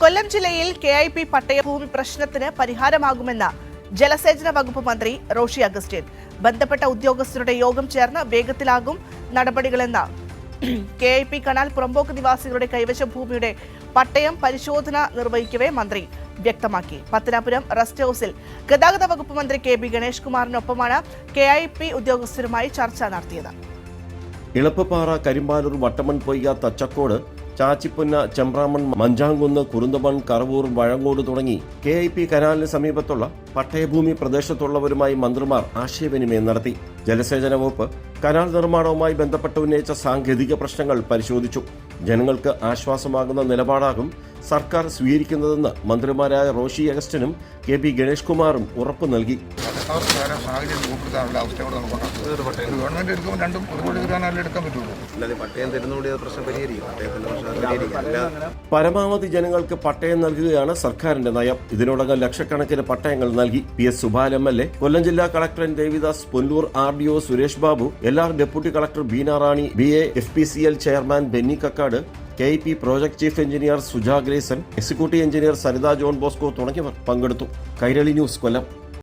കൊല്ലം ജില്ലയിൽ K I P പട്ടയഭൂമി പ്രശ്നത്തിന് പരിഹാരമാകുമെന്ന് ജലസേചന വകുപ്പ് മന്ത്രി റോഷി അഗസ്റ്റിൻ. ബന്ധപ്പെട്ട ഉദ്യോഗസ്ഥരുടെ യോഗം ചേർന്ന് വേഗത്തിലാകും നടപടികളെന്ന് കെ ഐ പി കനാൽ പുറമ്പോക്ക് നിവാസികളുടെ കൈവശ ഭൂമിയുടെ പട്ടയം പരിശോധന നിർവഹിക്കവേ മന്ത്രി വ്യക്തമാക്കി. പത്തനാപുരം റെസ്റ്റ് ഹൌസിൽ ഗതാഗത വകുപ്പ് മന്ത്രി കെ ബി ഗണേഷ് കുമാറിനൊപ്പമാണ് കെ ഐ പി ഉദ്യോഗസ്ഥരുമായി ചർച്ച നടത്തിയത്. ഇളപ്പപ്പാറ കരിമ്പാലൂർ വട്ടമൺ പൊയ്യ തച്ചക്കോട് ചാച്ചിപ്പുന്ന ചെമ്പ്രാമൺ മഞ്ചാങ്കുന്ന് കുറുന്തമൺ കറവൂർ വഴങ്ങോട് തുടങ്ങി കെ ഐ പി കനാലിന് സമീപത്തുള്ള പട്ടയഭൂമി പ്രദേശത്തുള്ളവരുമായി മന്ത്രിമാർ ആശയവിനിമയം നടത്തി. ജലസേചന വകുപ്പ് കനാൽ നിർമ്മാണവുമായി ബന്ധപ്പെട്ട് ഉന്നയിച്ച സാങ്കേതിക പ്രശ്നങ്ങൾ പരിശോധിച്ചു. ജനങ്ങൾക്ക് ആശ്വാസമാകുന്ന നിലപാടാകും സർക്കാർ സ്വീകരിക്കുന്നതെന്ന് മന്ത്രിമാരായ റോഷി അഗസ്റ്റിനും കെ പി ഗണേഷ് കുമാറും ഉറപ്പു നൽകി. അവർക്ക് വേറെ സാഹചര്യം രൂപപ്പെടുത്താനുള്ള അവസ്ഥയോട് നമുക്ക് ഗവൺമെന്റ് എടുക്കുമ്പോൾ രണ്ടും ഒരുപാട് എടുക്കാനല്ലേ എടുക്കാൻ പറ്റുള്ളൂ. അല്ലാതെ പട്ടയം തരുന്നതുകൊണ്ട് പ്രശ്നം പരിഹരിക്കും. പട്ടയത്തിന്റെ പ്രശ്നം പരിഹരിക്കും. പരമാവധി ജനങ്ങൾക്ക് പട്ടയം നൽകുകയാണ് സർക്കാരിന്റെ നയം. ഇതിനോടകം ലക്ഷക്കണക്കിന് പട്ടയങ്ങൾ നൽകി P S Supal M L A Kollam ജില്ലാ collector N Devidas Ponnur R D O Suresh Babu L R deputy collector Beena Rani B A F P C L chairman Benny Kakkad K P project chief engineer Suja Grayson executive engineer Saritha John Bosco തുടങ്ങിയവർ പങ്കെടുത്തു. Kairali news കൊല്ലം.